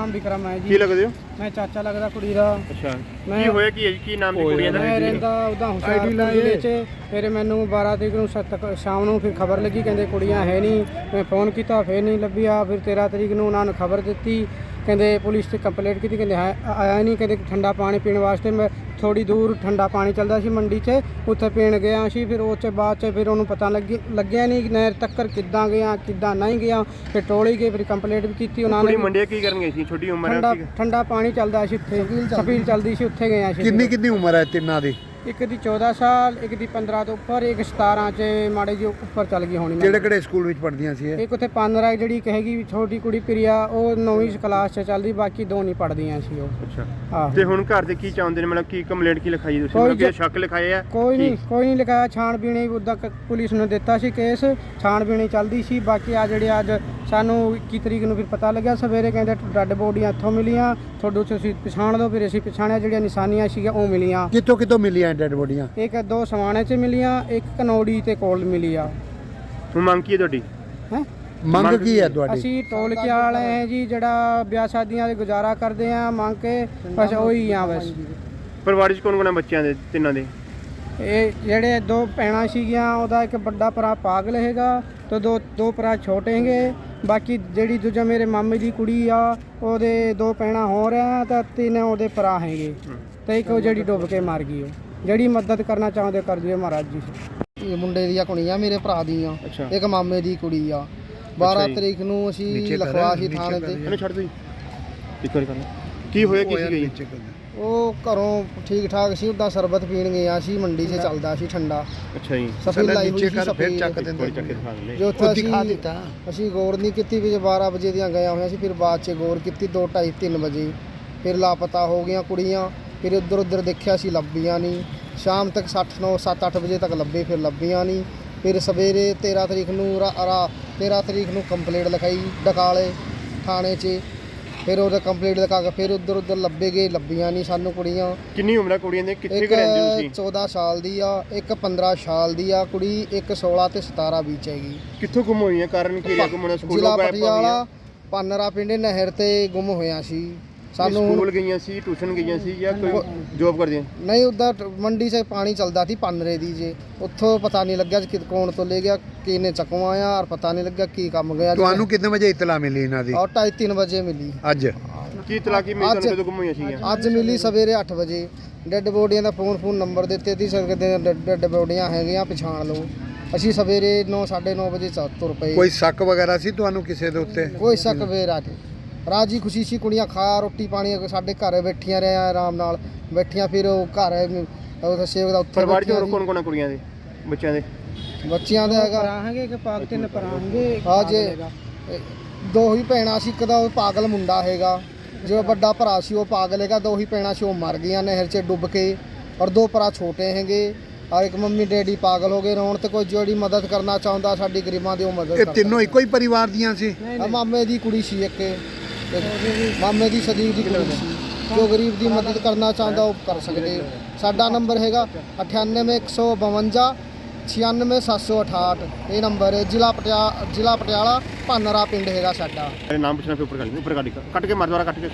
ਨਾਮ ਵਿਕਰਮ ਹੈ ਕੀ ਜੀ ਲੱਗਦੇ ਹੋ? ਮੈਂ ਚਾਚਾ ਲੱਗਦਾ ਕੁੜੀ ਦਾ। ਅੱਛਾ। ਮੈਂ- ਕੀ ਹੋਇਆ? ਕੀ ਹੈ ਜੀ? ਕੀ ਨਾਮ ਦੀ ਕੁੜੀਆਂ ਦਾ ਮੈਂ ਰਹਿੰਦਾ ਉਹਦਾ ਹੁਸ਼ਿਆਰਪੁਰ ਜ਼ਿਲ੍ਹੇ 'ਚ। ਫਿਰ ਮੈਨੂੰ 12 ਤਰੀਕ ਨੂੰ ਸੱਤ ਸ਼ਾਮ ਨੂੰ ਫਿਰ ਖਬਰ ਲੱਗੀ ਕਹਿੰਦੇ ਕੁੜੀਆਂ ਹੈ ਨਹੀਂ। ਮੈਂ ਫੋਨ ਕੀਤਾ ਫਿਰ ਨਹੀਂ ਲੱਭਿਆ। ਫਿਰ 13 ਤਰੀਕ ਨੂੰ ਉਹਨਾਂ ਨੂੰ ਖਬਰ ਦਿੱਤੀ। ਕਹਿੰਦੇ ਪੁਲਿਸ ਤੇ ਕੰਪਲੇਂਟ ਕੀਤੀ ਕਹਿੰਦੇ ਹੈ ਆਇਆ ਨਹੀਂ। ਕਹਿੰਦੇ ਠੰਡਾ ਪਾਣੀ ਪੀਣ ਵਾਸਤੇ ਮੈਂ ਥੋੜੀ ਦੂਰ ਠੰਡਾ ਪਾਣੀ ਚੱਲਦਾ ਸੀ ਮੰਡੀ 'ਚ ਉੱਥੇ ਪੀਣ ਗਿਆ ਸੀ ਫਿਰ ਉਹ 'ਚ ਬਾਅਦ 'ਚ ਫਿਰ ਉਹਨੂੰ ਪਤਾ ਲੱਗੀ ਲੱਗਿਆ ਨਹੀਂ ਕਿ ਨਹਿਰ ਤੱਕਰ ਕਿੱਦਾਂ ਗਿਆ ਕਿੱਦਾਂ ਨਹੀਂ ਗਿਆ ਫਿਰ ਟੋਲੀ ਗਏ ਫਿਰ ਕੰਪਲੇਂਟ ਵੀ ਕੀਤੀ ਉਹਨਾਂ ਕੁੜੀ ਨੇ। ਮੰਡੇ ਕੀ ਕਰਨ ਗਈ ਸੀ? ਛੋਟੀ ਉਮਰ ਠੰਡਾ ਪਾਣੀ ਚੱਲਦਾ ਸੀ ਉੱਥੇ ਸਪੀਲ ਚੱਲਦੀ। ਸੀ ਉੱਥੇ ਗਏ ਸੀ ਕਿੰਨੀ ਕਿੰਨੀ ਉਮਰ ਹੈ ਤਿੰਨਾਂ ਦੀ? ਇੱਕ ਦੀ 14 ਸਾਲ ਇੱਕ ਦੀ 15 ਤੋਂ ਉੱਪਰ ਇੱਕ 17 ਚ ਮਾੜੇ ਜਿਹੇ ਉੱਪਰ ਚੱਲ ਗਈ ਹੋਣੀ ਕਿਹੜੇ ਕਿਹੜੇ ਸਕੂਲ ਵਿੱਚ ਪੜ੍ਹਦੀਆਂ ਸੀ ਇਹ? ਇੱਕ ਉੱਥੇ ਪਾਨਰਾ ਜਿਹੜੀ ਕਹੇਗੀ ਵੀ ਛੋਟੀ ਕੁੜੀ ਪ੍ਰਿਆ ਉਹ 9ਵੀਂ ਕਲਾਸ ਚ ਚੱਲਦੀ ਬਾਕੀ ਦੋ ਨਹੀਂ ਪੜਦੀਆਂ ਸੀ ਉਹ। ਅੱਛਾ। ਤੇ ਹੁਣ ਘਰ ਦੇ ਕੀ ਚਾਹੁੰਦੇ ਨੇ? ਮਤਲਬ ਕੀ ਕੰਪਲੇਂਟ ਕੀ ਲਿਖਾਈ ਤੁਸੀਂ? ਕੋਈ ਮਤਲਬ ਕਿ ਜ- ਸ਼ੱਕ ਲਿਖਾਏ ਆ ਕੋਈ? ਨਹੀਂ ਕੋਈ ਨਹੀਂ ਲਿਖਾਇਆ। ਛਾਣਬੀਣੀ ਉਦਾਂ ਪੁਲਿਸ ਨੂੰ ਦਿੱਤਾ ਸੀ ਕੇਸ ਛਾਣਬੀਣੀ ਚੱਲਦੀ ਸੀ। ਬਾਕੀ ਆ ਜਿਹੜੇ ਅੱਜ ਸਾਨੂੰ 21 ਤਰੀਕ ਨੂੰ ਫਿਰ ਪਤਾ ਲੱਗਿਆ ਸਵੇਰੇ ਕਹਿੰਦੇ ਡੱਡ ਬੋਡੀਆਂ ਇੱਥੋਂ ਮਿਲੀਆਂ ਤੁਹਾਡੇ ਤੁਸੀਂ ਪਛਾਣ ਲਓ ਫਿਰ ਅਸੀਂ ਪਛਾਣਿਆ ਜਿਹੜੀਆਂ ਨਿਸ਼ਾਨੀਆਂ ਸੀਗੀਆਂ ਉਹ ਮਿਲੀਆਂ। ਕਿੱਥੋਂ ਕਿੱਥੋਂ ਮਿਲੀਆਂ ਡੈਡ ਬੋਡੀਆਂ ਇੱਕ ਦੋ ਸਵਾਣੇ ਚ ਮਿਲੀਆਂ ਇੱਕ ਕਨੌੜੀ ਤੇ ਕੋਲ ਮਿਲੀ ਆ। ਹੁਣ ਮੰਗ ਕੀ ਹੈ ਤੁਹਾਡੀ? ਹੈ? ਮੰਗ ਕੀ ਹੈ ਤੁਹਾਡੀ? ਅਸੀਂ ਟੋਲਕੇ ਵਾਲੇ ਹੈ ਜੀ ਜਿਹੜਾ ਵਿਆਹ ਸ਼ਾਦੀਆਂ ਦੇ ਗੁਜ਼ਾਰਾ ਕਰਦੇ ਆ ਮੰਗ ਕੇ ਬਸ ਉਹੀ ਆ ਬਸ। ਪਰਿਵਾਰ 'ਚ ਕੌਣ ਕੌਣ ਹੈ ਬੱਚਿਆਂ ਦੇ ਤਿੰਨਾਂ ਦੇ? ਇਹ ਜਿਹੜੇ ਦੋ ਭੈਣਾਂ ਸੀਗੀਆਂ ਉਹਦਾ ਇੱਕ ਵੱਡਾ ਭਰਾ ਪਾਗਲ ਹੈਗਾ ਤੇ ਦੋ ਦੋ ਭਰਾ ਛੋਟੇ ਹੈਗੇ। ਬਾਕੀ ਜਿਹੜੀ ਦੂਜਾ ਮੇਰੇ ਮਾਮੇ ਦੀ ਕੁੜੀ ਆ ਉਹਦੇ ਦੋ ਭੈਣਾਂ ਹੋ ਰਿਆ ਤਾਂ ਤਿੰਨ ਉਹਦੇ ਭਰਾ ਹੈਗੇ। ਤੇ ਇੱਕ ਉਹ ਜਿਹੜੀ ਡੁੱਬ ਕੇ ਮਰ ਗਈ ਉਹ। ਜਿਹੜੀ ਮਦਦ ਕਰਨਾ ਚਾਹੁੰਦੇ ਕਰ ਦਿਓ ਮਹਾਰਾਜ ਜੀ। ਇਹ ਮੁੰਡੇ ਦੀਆਂ ਕੁੜੀਆਂ ਮੇਰੇ ਭਰਾ ਦੀਆਂ। ਅੱਛਾ। ਇੱਕ ਮਾਮੇ ਦੀ ਕੁੜੀ ਆ। ਅੱਛਾ 12 ਜੀ। ਤਰੀਕ ਨੂੰ ਅਸੀਂ ਲਖਵਾ ਸੀ ਥਾਣੇ ਤੇ। ਇਹਨੂੰ ਛੱਡ ਦੋ ਇੱਕ ਵਾਰੀ ਕਰਨਾ ਕੀ ਹੋਇਆ ਕੀ ਸੀ ਗਈ ਉਹ ਘਰੋਂ ਠੀਕ ਠਾਕ ਸੀ ਉਦਾਂ ਸਰਬਤ ਪੀਣ ਗਿਆ ਸੀ ਮੰਡੀ 'ਚ ਚੱਲਦਾ ਸੀ ਠੰਡਾ। ਅੱਛਾ ਜੀ। ਸਫੇਦ ਲਾਈ ਹੋਈ ਸੀ ਫਿਰ ਸਫੇਦ ਚੱਕ ਕੋਈ ਚੱਕ ਕੇ ਦਿਖਾ ਜੋ ਉੱਥੇ ਅਸੀਂ ਦਿੱਤਾ। ਅਸੀਂ ਗੌਰ ਨਹੀਂ ਕੀਤੀ ਵੀ ਜੇ 12 ਵਜੇ ਦੀਆਂ ਗਿਆ ਹੋਈਆਂ ਸੀ ਫਿਰ ਬਾਅਦ 'ਚ ਗੌਰ ਕੀਤੀ 2 2:30 3 ਵਜੇ। ਫਿਰ ਲਾਪਤਾ ਹੋ ਗਈਆਂ ਕੁੜੀਆਂ। ਫਿਰ ਉੱਧਰ ਉੱਧਰ ਦੇਖਿਆ ਸੀ ਲੱਭੀਆਂ ਨਹੀਂ। ਸ਼ਾਮ ਤੱਕ 60 9 7 8 ਵਜੇ ਤੱਕ ਲੱਭੇ ਫਿਰ ਲੱਭੀਆਂ ਨਹੀਂ। ਫਿਰ ਸਵੇਰੇ 13 ਤਰੀਕ ਨੂੰ ਰਾ- ਰਾ- 13 ਤਰੀਕ ਨੂੰ ਕੰਪਲੇਂਟ ਲਿਖਾਈ ਡਕਾਲੇ ਥਾਣੇ 'ਚ। ਫਿਰ ਉਹਦਾ ਕੰਪਲੇਂਟ ਲਿਖਾ ਕੇ ਫਿਰ ਉੱਧਰ ਉੱਧਰ ਲੱਭੇ ਗਏ ਲੱਭੀਆਂ ਨਹੀਂ ਸਾਨੂੰ ਕੁੜੀਆਂ। ਕਿੰਨੀ ਉਮਰ ਕੁੜੀਆਂ ਦੀ ਕਿੱਥੇ ਕੁ ਰਹਿੰਦੇ ਹੋ ਤੁਸੀਂ? 14 ਸਾਲ ਦੀ ਆ ਇੱਕ 15 ਸਾਲ ਦੀ ਆ ਕੁੜੀ ਇੱਕ 16 ਤੇ 17 ਵਿੱਚ ਹੈਗੀ। ਕਿੱਥੋਂ ਗੁੰਮ ਹੋਈਆਂ? ਕਾਰਨ ਕੀ ਰਿਹਾ? ਗੁੰਮਣਾ ਜ਼ਿਲ੍ਹਾ ਸਕੂਲੋਂ ਗਾਇਬ ਹੋ ਪਟਿਆਲਾ ਗਈਆਂ ਪਾਨਰਾ ਪਿੰਡ ਨਹਿਰ ਤੇ ਗੁੰਮ ਹੋਇਆ ਸੀ। ਸਾਨੂੰ ਸਕੂਲ ਗਈਆਂ ਸੀ ਟਿਊਸ਼ਨ ਗਈਆਂ ਸੀ ਜਾਂ ਕੋਈ ਜੌਬ ਕਰਦੀਆਂ? ਨਹੀਂ ਉਦਾਂ ਮੰਡੀ 'ਚ ਪਾਣੀ ਚੱਲਦਾ ਸੀ ਪਾਨਰੇ ਦੀ ਜੇ। ਉੱਥੋਂ ਪਤਾ ਨਹੀਂ ਲੱਗਿਆ ਕਿ ਕੌਣ ਤੋਂ ਲੈ ਗਿਆ ਕਿਹਨੇ ਚਕਵਾਇਆ ਔਰ ਪਤਾ ਨਹੀਂ ਲੱਗਿਆ ਕੀ ਕੰਮ ਗਿਆ। ਤੁਹਾਨੂੰ ਕਿੰਨੇ ਵਜੇ ਇਤਲਾ ਮਿਲੀ ਇਹਨਾਂ ਦੀ? ਔਰ 2:30 ਵਜੇ ਮਿਲੀ। ਅੱਜ। ਕੀ ਤਲਾਕੀ ਮਿਲੀ ਅੱਜ- ਤੁਹਾਨੂੰ ਕਦੋਂ ਗੁੰਮ ਹੋਈਆਂ ਸੀਗੀਆਂ? ਅੱਜ ਮਿਲੀ ਸਵੇਰੇ 8 ਵਜੇ। ਡੈੱਡ ਬੋਡੀਆਂ ਦਾ ਫੋਨ ਫੋਨ ਨੰਬਰ ਦਿੱਤੇ ਤੀ ਸਕਦੇ ਡੈੱਡ ਬੋਡੀਆਂ ਹੈਗੀਆਂ ਪਛਾਣ ਲਓ। ਅਸੀਂ ਸਵੇਰੇ 9 9:30 ਵਜੇ ਚ ਤੁਰ ਪਏ। ਕੋਈ ਸ਼ੱਕ ਵਗੈਰਾ ਸੀ ਤੁਹਾਨੂੰ ਕਿਸੇ ਦੇ ਉੱਤੇ? ਕੋਈ ਸ਼ੱਕ ਵੇਰ ਆ ਕੇ। ਰਾਜੀ ਖੁਸ਼ੀ ਸੀ ਕੁੜੀਆਂ ਖਾ ਰੋਟੀ ਪਾਣੀ ਸਾਡੇ ਘਰ ਬੈਠੀਆਂ ਰਿਆ ਆਰਾਮ ਨਾਲ। ਬੈਠੀਆਂ ਫਿਰ ਉਹ ਘਰ ਉਹ ਸੇਵ ਦਾ ਉੱਥੇ ਪਰਿਵਾਰ 'ਚ ਕੌਣ ਕੌਣ ਹੈ ਕੁੜੀਆਂ ਦੇ? ਬੱਚਿਆਂ ਦੇ। ਬੱਚਿਆਂ ਦਾ ਹੈਗਾ। ਭਰਾ ਹੈਗੇ ਕਿ ਪਾਕ ਤਿੰਨ ਇੱਕ ਹਾਂ ਜੇ ਦੋ ਹੀ ਭੈਣਾਂ ਸੀ ਇੱਕ ਦਾ ਉਹ ਪਾਗਲ ਮੁੰਡਾ ਹੈਗਾ। ਜੋ ਵੱਡਾ ਭਰਾ ਸੀ ਉਹ ਪਾਗਲ ਹੈਗਾ। ਦੋ ਹੀ ਭੈਣਾਂ ਸੀ ਉਹ ਮਰ ਗਈਆਂ ਨਹਿਰ 'ਚ ਡੁੱਬ ਕੇ। ਔਰ ਦੋ ਭਰਾ ਛੋਟੇ ਹੈਗੇ। ਔਰ ਇੱਕ ਮੰਮੀ ਡੈਡੀ ਪਾਗਲ ਹੋ ਗਏ। ਰੋਣ ਤੇ ਕੋਈ ਜਿਹੜੀ ਮਦਦ ਕਰਨਾ ਚਾਹੁੰਦਾ ਸਾਡੀ ਗਰੀਬਾਂ ਦੀ ਉਹ ਮਦਦ ਇਹ ਕਰ ਤਿੰਨੋਂ ਇੱਕੋ ਹੀ ਪਰਿਵਾਰ ਦੀਆਂ ਸੀ? ਮਾਮੇ ਦੀ ਕੁੜੀ ਸੀ ਇੱਕ ਇੱਕ। ਮਾਮੇ ਦੀ ਸਦੀਕ ਦੀ ਕੁੜੀ ਸੀ। ਜੋ ਗਰੀਬ ਦੀ ਮਦਦ ਕਰਨਾ ਚਾਹੁੰਦਾ, ਉਹ ਕਰ ਸਕਦੇ। ਸਾਡਾ ਨੰਬਰ ਹੈਗਾ 98152 96768 ਇਹ ਨੰਬਰ ਹੈ। ਜ਼ਿਲ੍ਹਾ ਪਟਿਆਲਾ ਜ਼ਿਲ੍ਹਾ ਪਟਿਆਲਾ, ਭਾਨਰਾ ਪਿੰਡ ਹੈਗਾ ਸਾਡਾ। ਨਾਮ ਪੁੱਛਣਾ, ਫਿਰ ਉੱਪਰ ਕਰ ਉੱਪਰ ਕੱਟ ਕੱਟ ਕੇ ਮਾਰ ਦੁਆਰਾ ਕੱਟ ਕੇ।